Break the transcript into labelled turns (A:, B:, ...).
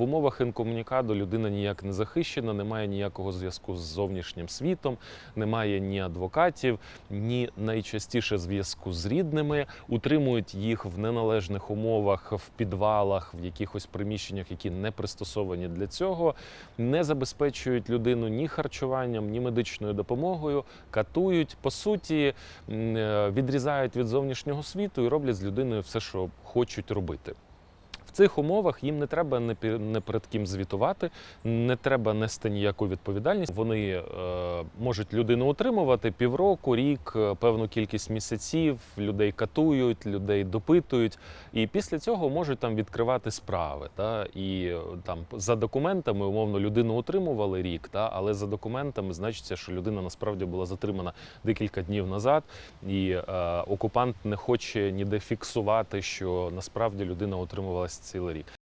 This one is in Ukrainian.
A: в умовах інкомунікаду людина ніяк не захищена, немає ніякого зв'язку з зовнішнім світом, немає ні адвокатів, ні найчастіше зв'язку з рідними, утримують їх в неналежних умовах, в підвалах, в якихось приміщеннях, які не пристосовані для цього, не забезпечують людину ні харчуванням, ні медичною допомогою, катують, по суті, е, відрізають від зовнішнього світу і роблять з людиною все, що хочуть робити. В цих умовах їм не треба не перед ким звітувати, не треба нести ніяку відповідальність. Вони е, можуть людину утримувати півроку, рік, е, певну кількість місяців, людей катують, людей допитують, і після цього можуть там відкривати справи. Та, і е, там за документами, умовно, людину утримували рік, та, але за документами значиться, що людина насправді була затримана декілька днів назад, і е, окупант не хоче ніде фіксувати, що насправді людина утримувалась цілий рік.